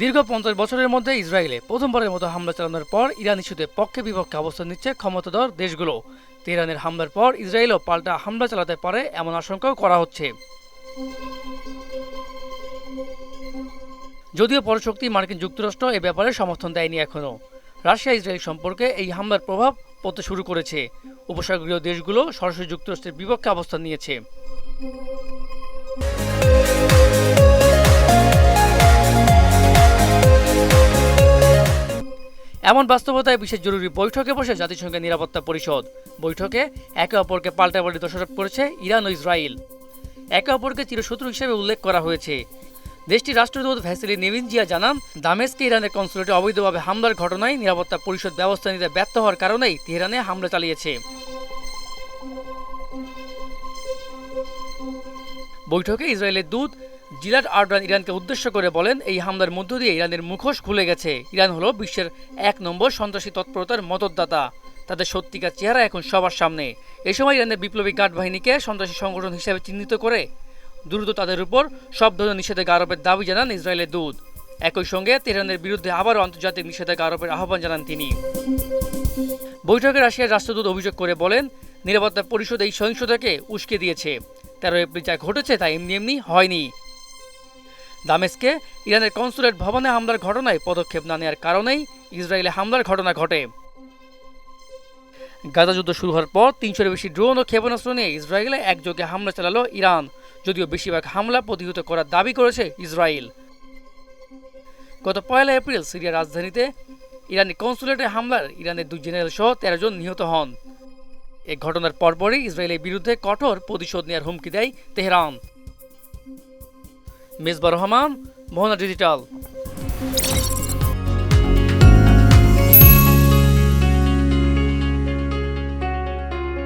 দীর্ঘ পঞ্চাশ বছরের মধ্যে ইসরায়েলে প্রথমবারের মতো হামলা চালানোর পর ইরান ইস্যুতে পক্ষে বিপক্ষে অবস্থান নিচ্ছে ক্ষমতাধর দেশগুলো। তেহরানের হামলার পর ইসরায়েলও পাল্টা হামলা চালাতে পারে এমন আশঙ্কাও করা হচ্ছে। যদিও পরশক্তি মার্কিন যুক্তরাষ্ট্র এ ব্যাপারে সমর্থন দেয়নি এখনও রাশিয়া ইসরায়েল সম্পর্কে এই হামলার প্রভাব পড়তে শুরু করেছে। উপসাগরীয় দেশগুলো সরাসরি যুক্তরাষ্ট্রের বিপক্ষে অবস্থান নিয়েছে। এমন বাস্তবতায় বিশেষ জরুরি বৈঠকে বসে জাতিসংঘের নিরাপত্তা পরিষদ। বৈঠকে একে অপরকে পাল্টাপাল্টি দোষারোপ করেছে ইরান ও ইসরায়েল। একে অপরকে চিরশত্রু হিসেবে উল্লেখ করা হয়েছে। দেশটির রাষ্ট্রদূত ভ্যাসিলি নেভিনজিয়া জানান, দামেস্কে ইরানের কনসুলেটে অবৈধভাবে হামলার ঘটনায় নিরাপত্তা পরিষদ ব্যবস্থা নিতে ব্যর্থ হওয়ার কারণেই তেহরানে হামলা চালিয়েছে। বৈঠকে ইসরায়েলের দূত জিলাট আর্ডান ইরানকে উদ্দেশ্য করে বলেন, এই হামলার মধ্য দিয়ে ইরানের মুখোশ খুলে গেছে। ইরান হলো বিশ্বের এক নম্বর সন্ত্রাসী তৎপরতার মদতদাতা। তাদের সত্যিকার চেহারা এখন সবার সামনে। এ সময় ইরানের বিপ্লবী গার্ড বাহিনীকে সন্ত্রাসী সংগঠন হিসেবে চিহ্নিত করে দ্রুত তাদের উপর সব ধরনের নিষেধাজ্ঞা আরোপের দাবি জানান ইসরায়েলের দূত। একই সঙ্গে তেহরানের বিরুদ্ধে আবারও আন্তর্জাতিক নিষেধাজ্ঞা আরোপের আহ্বান জানান তিনি। বৈঠকে রাশিয়ার রাষ্ট্রদূত অভিযোগ করে বলেন, নিরাপত্তা পরিষদ এই সহিংসতাকে উস্কে দিয়েছে। তেরো এপ্রিল যা ঘটেছে তা এমনি এমনি হয়নি। দামেস্কে, ইরানের কনসুলেট ভবনে হামলার ঘটনায় পদক্ষেপ না নেওয়ার কারণেই ইসরায়েলে হামলার ঘটনা ঘটে। গাজা যুদ্ধ শুরু হওয়ার পর তিনশোর বেশি ড্রোন ও ক্ষেপণাস্ত্র নিয়ে ইসরায়েলে একযোগে হামলা চালালো ইরান, যদিও বেশিরভাগ হামলা প্রতিহত করার দাবি করেছে ইসরায়েল। গত পয়লা এপ্রিল সিরিয়ার রাজধানীতে ইরানি কনসুলেটে হামলার ইরানের দুই জেনারেল সহ তেরো জন নিহত হন। এ ঘটনার পরপরই ইসরায়েলের বিরুদ্ধে কঠোর প্রতিশোধ নেওয়ার হুমকি দেয় তেহরান। মেজবা রহমান মোহনা ডিজিটাল।